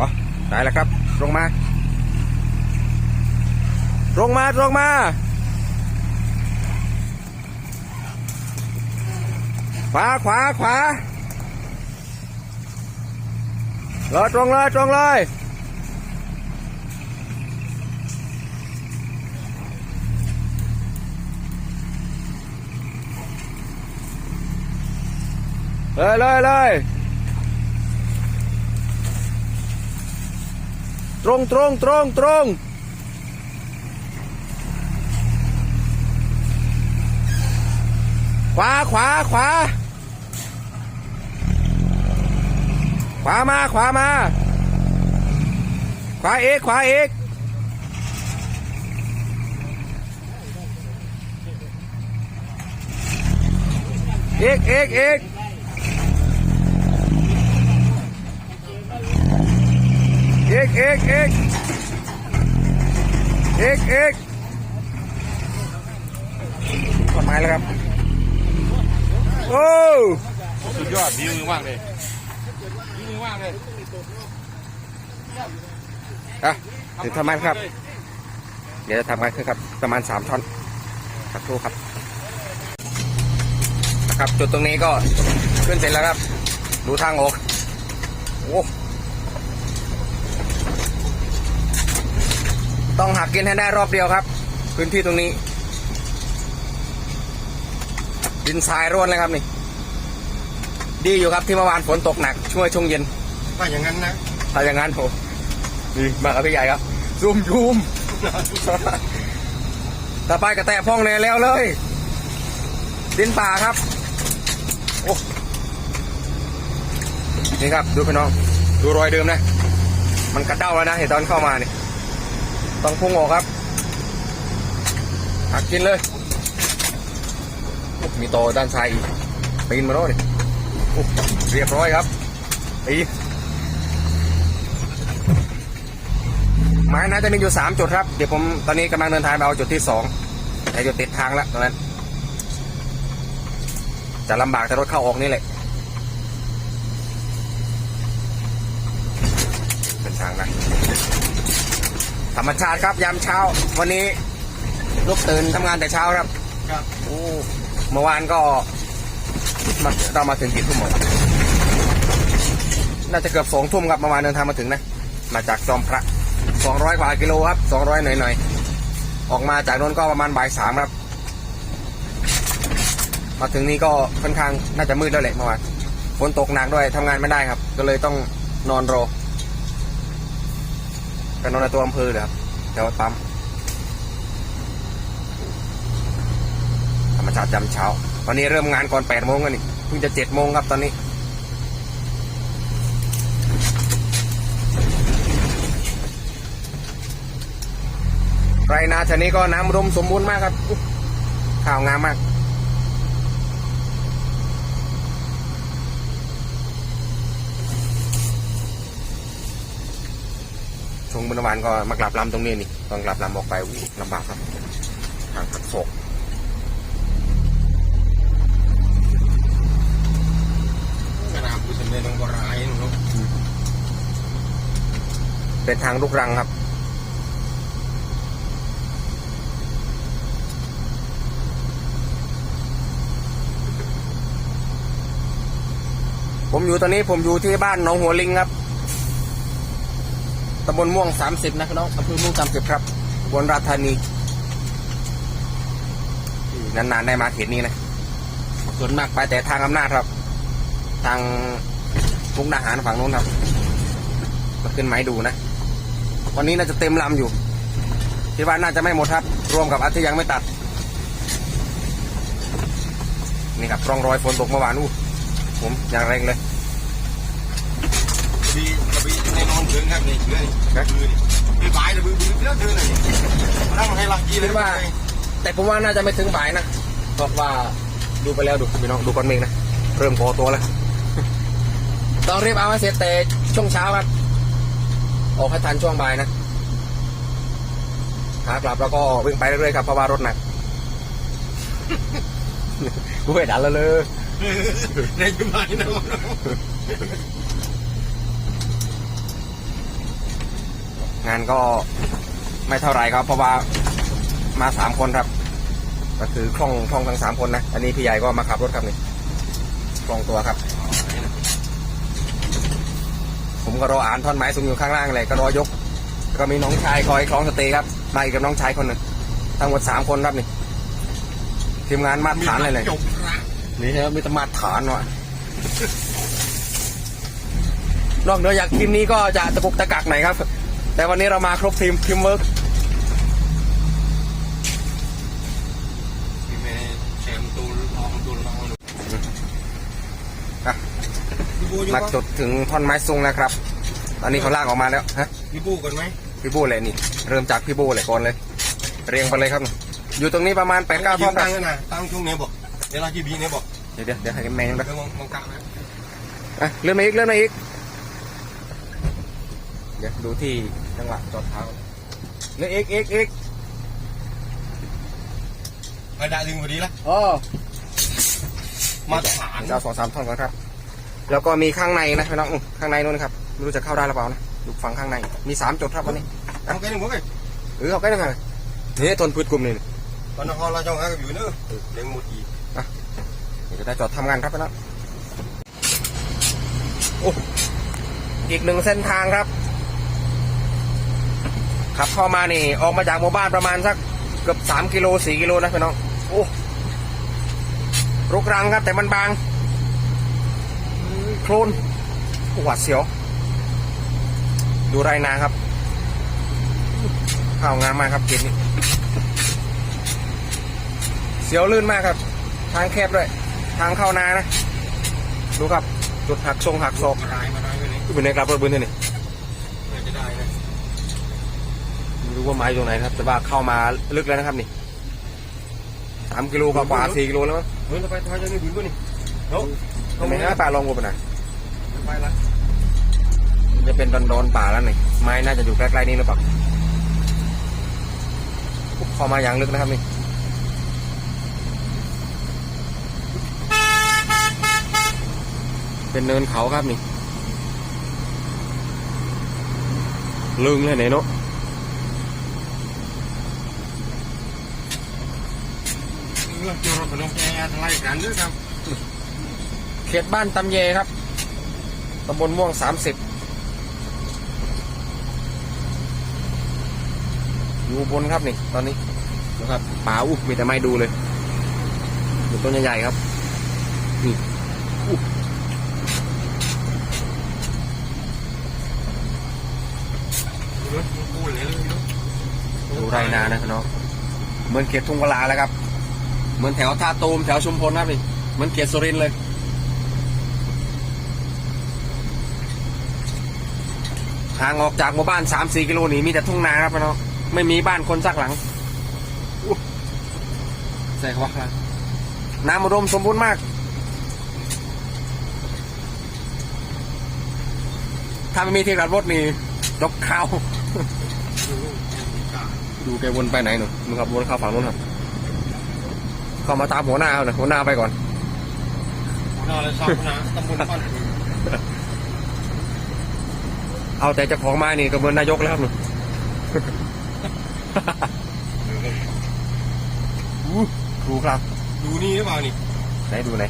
อ๋อได้แล้วครับตรงมาตรงมาตรงมาขวาขวาขวารอตรงเลยตรงเลยเลยเลยเลย ตรงตรงตรงตรงขวาขวาขวาขวามาขวามา ขวาเอกขวาเอกเอกเอกเอก เอกเอกเอกเอกเอกกดหมายแล้วครับ โอ้สุดยอดดีมือมากเลยดีมือมากเลยอะถึงทำไมครับ เดี๋ยวจะทำกันคือครับ ประมาณสามท่อนสักครู่ครับนะครับ จุดตรงนี้ก็ขึ้นเสร็จแล้วครับ ดูทางออก โอ้ ต้องหักกินให้ได้รอบเดียวครับ พื้นที่ตรงนี้ ดินทรายร่วนเลยครับนี่ ดีอยู่ครับที่เมื่อวานฝนตกหนัก ช่วยช่วงเย็นถ้าอย่างนั้นนะถ้าอย่างนั้นโหดีมากครับพี่ใหญ่ครับซูมซูมต่อไปกระแตะพ่องแนแล้วเลย ดินป่าครับโอ้นี่ครับ ดูพี่น้อง ดูรอยเดิมนะ มันกระเด้าแล้วนะเห็นตอนเข้ามาเนี่ย ต้องพุ่งออกครับหักกินเลย มีโตอด้านซ้ายอีกปีนมาแล้วนี่โอ้เรียบร้อยครับปีนหมายน่าจะมีอยู่สามจุดครับ เดี๋ยวผมตอนนี้กำลังเดินทางไปเอาจุดที่สองแต่จุดติดทางแล้วตรงนั้น จะลำบากแต่รถเข้าออกนี่แหละเป็นทางนะ รรมชาติครับยามเช้า วันนี้ลุกตื่นทำงานแต่เช้าครับครับโอ้เมื่อวานก็มาเรามาถึงกี่ทุ่มหมดน่าจะเกือบสองทุ่มครับเมื่อวานเดินทางมาถึงนะ มาจากจอมพระสองร้อยกว่ากิโลครับสองร้อยหน่อยหน่อยๆออกมาจากนนก็ประมาณบ่ายสามครับ มาถึงนี่ก็ค่อนข้างน่าจะมืดแล้วแหละเมื่อวานฝนตกหนักด้วยทำงานไม่ได้ครับ ก็เลยต้องนอนรอ ไปนอนในตัวอำเภอเลยครับแถวปั๊มธรรมชาติจำเช้าวันนี้เริ่มงานก่อน8โมงกันนี่เพิ่งจะ7โมงครับตอนนี้ไรนาชนี้ก็น้ำอุดมสมบูรณ์มากครับ ข่าวงามมาก ช่วงเมื่อวานก็มากลับลำตรงนี้นี่ตอนกลับลำออกไปอุ๊ยลำบากครับทางหักศอกขนาดผู้สำเร็จของบรายหนูเนาะเป็นทางลูกรังครับผมอยู่ตอนนี้ผมอยู่ที่บ้านหนองหัวลิงครับ ตำบลม่วงสามสิบนะพี่น้องอำเภอม่วงสามสิบครับบนราธานีนานๆได้มาเขตนี้นะส่วนมากไปแต่ทางอำนาจครับ ทางมุกดาหารฝั่งนู้นครับมาขึ้นไม้ดูนะ วันนี้น่าจะเต็มลำอยู่คิดว่าน่าจะไม่หมดครับ รวมกับอันที่ยังไม่ตัด นี่ครับร่องรอยฝนตกเมื่อวานอู้ผมอย่างแรงเลย บีกระบีในนอนถึงครับนี่เชื่อนี่ครับคือนี่ไปบ่ายเลยบือบือเลือเธอหน่อยนั่งให้ลักกี้เลยคิดว่า แต่ผมว่าน่าจะไม่ถึงบ่ายนะเพราะว่าดูไปแล้วดูพี่น้องดูก้อนเมฆนะเริ่มก่อตัวแล้วต้องรีบเอาให้เสร็จแต่ช่วงเช้าครับออกให้ทันช่วงบ่ายนะขากลับแล้วก็วิ่งไปเรื่อยๆครับเพราะว่ารถหนักกูไม่ดันแล้วเลยในยุคไหนนะ งานก็ไม่เท่าไหรครับ เพราะว่ามาสามคนครับ ก็คือคล่องคล่องทั้งสามคนนะ อันนี้พี่ใหญ่ก็มาขับรถครับนี่คล่องตัวครับ ผมก็รออ่านท่อนไม้สูงอยู่ข้างล่างเลยก็รอยกก็มีน้องชายคอยคล้องสเตย์ครับมาอีกกับน้องชายคนหนึ่งทั้งหมดสามคนครับนี่ทีมงานมาตรฐานเลยเลยจบละนี่ครับมีแตมาตรฐานว่ะนอกเหนือจากทีมนี้ก็จะตะกุกตะกักหน่อยครับ แต่วันนี้เรามาครบทีมทีมเวิร์กพี่เมย์แชมป์ตูนลองตูนลองดูอะพี่บูอยู่มาปะจดถึงท่อนไม้ซุงแล้วครับ ตอนนี้เขาลากออกมาแล้วฮะพี่บูกันไหมพี่บูเลยนี่ เริ่มจากพี่บูเลยก่อนเลย เรียงไปเลยครับ อยู่ตรงนี้ประมาณแปดเก้าท่อนคตั้รับงกันนะตั้งช่วงนี้บอกเดี๋ยวเราจีบีเนี่ยบอกเดี๋ยวเดี๋ยวเดี๋ยวให้แมงไปเดี๋ยวมองมองกะนะอะเลื่อนมาอีกเลื่อนมาอีก เดี๋ยวดูที่จังหวะจอดเท้าเลื่อนอีกอีกอีกมาด่าดึงพอดีละอ๋อมาตรฐานจะเอาสองสามท่อนก่อนครับ แล้วก็มีข้างในนะพี่น้องอื้อข้างในนู้นนะครับไม่รู้จะเข้าได้หรือเปล่านะดูฝั่งข้างใน มีสามจุดครับวันนี้เอาแค่หนึ่งพวกไอ้เออเอาใกล้ได้ไหมนี่ทนพืชกลุ่มนี่ตอนนครเราจ้องหากับอยู่เนอะเลี้ยงหมดอีกเดี๋ยวจะได้จอดทำงานครับพี่น้องโอ้อีกหนึ่งเส้นทางครับ ขับเข้ามานี่ ออกมาจากหมู่บ้านประมาณสักเกือบสามกิโลสี่กิโลนะพี่น้องโอ้รุกรังครับแต่มันบางอืมโคลนหวาดเสียว ดูไรนาครับข้าวงามมากครับเกมนี้เสียวลื่นมากครับ ทางแคบด้วย ทางเข้านานะ ดูครับ จุดหักทรงหักศอกมาได้มาได้ไปเลยอยู่ในกราบรถบืนที่นี่น่าจะได้นะ ไม่ รู้ว่าไม้ตรงไหนนะครับ แต่ว่าเข้ามาลึกแล้วนะครับนี่สามกิโลกว่าๆสี่กิโลแล้วมั้งเฮ้ยเราไปทอยจะนี่บุญป่ะนี่เนาะทำไมฮะป่าลองกูไปไหนอยไปละมันจะเป็นดอนดอนๆป่าแล้วนี่ไม้น่าจะอยู่ใกล้ๆนี่หรือเปล่าเข้ามาอย่างลึกนะครับนี่เป็นเนินเขาครับนี่ลึงเลยไหนเนาะ เรื่องเกี่ยวกับขนมแกงอะไรกันด้วยครับ เขตบ้านตำเยครับตำบลม่วงสามสิบอยู่บนครับนี่ ตอนนี้นะครับป่าอุ๊มีแต่ไม้ดูเลยอยู่ต้นใหญ่ๆครับนี่อุ๊รถกูเลยเลยดูไรนานะพี่น้องเหมือนเขตทุ่งกะลาแล้วครับ เหมือนแถวท่าตูมแถวชุมพลครับนี่เหมือนเขตสุรินเลยห่างออกจากหมู่บ้านสามสี่กิโลนี่มีแต่ทุ่งนาครับพี่น้องไม่มีบ้านคนสักหลังใส่คว่าครัน้ำอุดมสมบูรณ์มาก ถ้าไม่มีที่กลับรถนี่ดกข้าวดูแกวนไปไหนหนูมึงขับวนเข้าฝั่งนู้นครับ เข้ามาตามหัวหน้าเอาหน่อยหัวหน้าไปก่อนนอนเลยชอบนะตำบลปั้นเอาแต่เจ้าของไม้นี่ก็เหมือนนายกแล้วครับหนูอู้ดูครับ ดูนี่หรือเปล่านี่ไหนดูไหน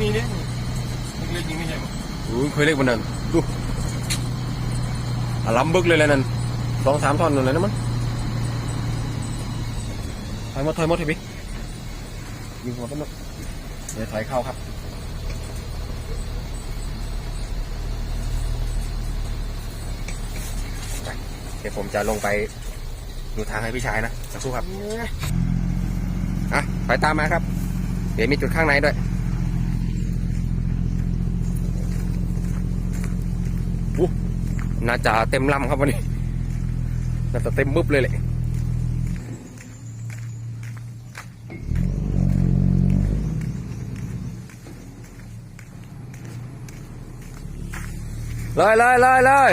นี่เนี่ยเล็กๆยิงไม่ใช่หรออู้เคยเรียกบนนั้นดูอะล้ำบึกเลยเลยนั่นสองสามท่อนนู่นเลยนะมั้งถอยหมดถอยหมดทีพี่ ยิงหัวต้นนึงเดี๋ยวถอยเข้าครับเดี๋ยวผมจะลงไปดูทางให้พี่ชายนะสักครู่ครับอะไปตามมาครับ เดี๋ยวมีจุดข้างในด้วยอู้น่าจะเต็มลำครับวันนี้ น่าจะเต็มบึ๊บเลยแหละ เลยเลยเลยเลย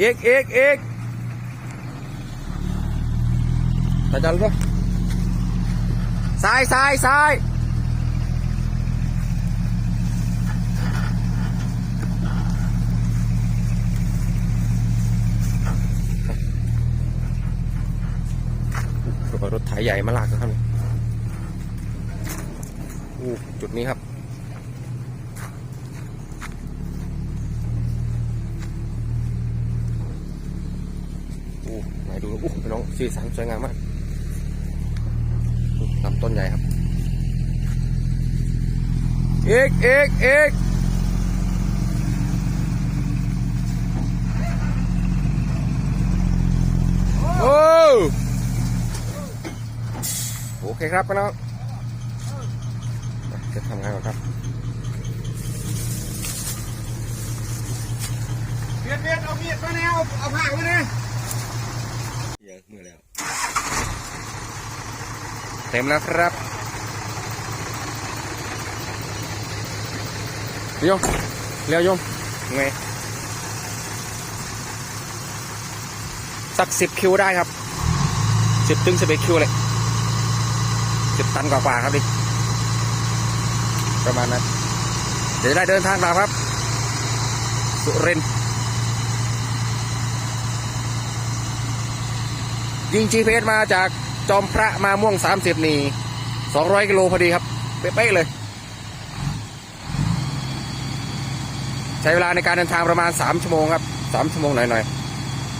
อีกอีกอีกตาจันก็ซ้ายซ้ายซ้ายรถไถใหญ่มาลากนะครับจุดนี้ครับ สีสันสวยงามมากลำต้นใหญ่ครับเอกเอกเอกโอ้โอเคครับพี่น้องจะทำงานก่อนครับเบียดเบียดเอามียดมาแนวเอาผ้าไว้เลยเย มือแล้ว เต็มแล้วครับโยมเร็วโยมไงสักสิบคิวได้ครับสิบถึงสิบเอ็ดคิวเลยสิบตันกว่าๆครับดิประมาณนั้นเดี๋ยวจะได้เดินทางกลับครับ สุรินทร์ ยิง GPS มาจากจอมพระมาม่วง 30 นี่ 200 กิโลพอดีครับ เป๊ะเลย ใช้เวลาในการเดินทางประมาณ 3 ชั่วโมงครับ 3 ชั่วโมงหน่อย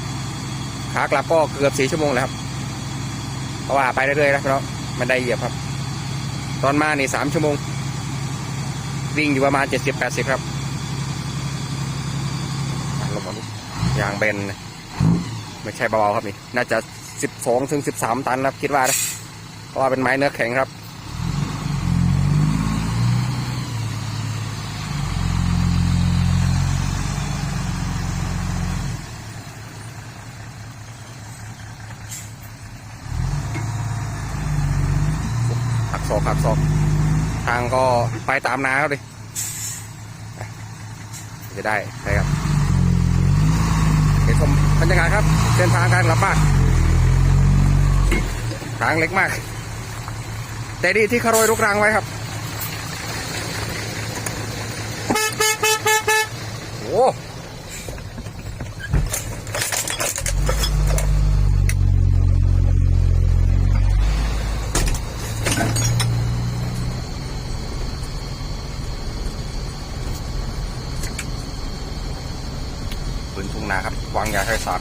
ๆขากลับก็เกือบ 4 ชั่วโมงแล้วครับ เพราะว่าไปเรื่อยๆนะพี่น้องมันได้เหยียบครับ ตอนมานี่ 3 ชั่วโมง วิ่งอยู่ประมาณ 70-80 ครับลงมาดูยางเบน ไม่ใช่เบาๆครับนี่ น่าจะ 12ถึง13ตันครับคิดว่านะเพราะว่าเป็นไม้เนื้อแข็งครับหักศอกหักศอกทางก็ไปตามนาครับดิจะได้ใช่ครับเดี๋ยวชมบรรยากาศครับเส้นทางการกลับบ้าน ทางเล็กมาก แต่ดีที่ขโรยลูกรังไว้ครับ โอ้ปืนทุ่งนาครับ วางยาไทยสาร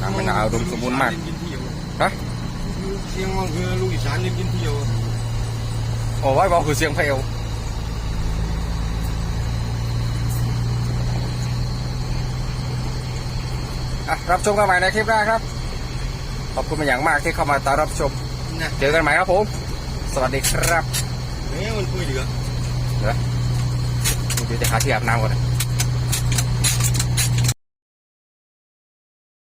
น้ำมะนาวอุดมสมบูรณ์มากกินเที่ยวฮะเสียงว่าคือลูกอีสานเล่นกินเที่ยวโอ้ไว้บอกคือเสียงเพลวอะรับชมกันใหม่ในคลิปหน้าครับ ขอบคุณเป็นอย่างมากที่เข้ามาตามรับชมนะเจอกันใหม่ครับผม สวัสดีครับแม่มันคุยเหลือเดี๋ยวจะหาที่อาบน้ำก่อนนะ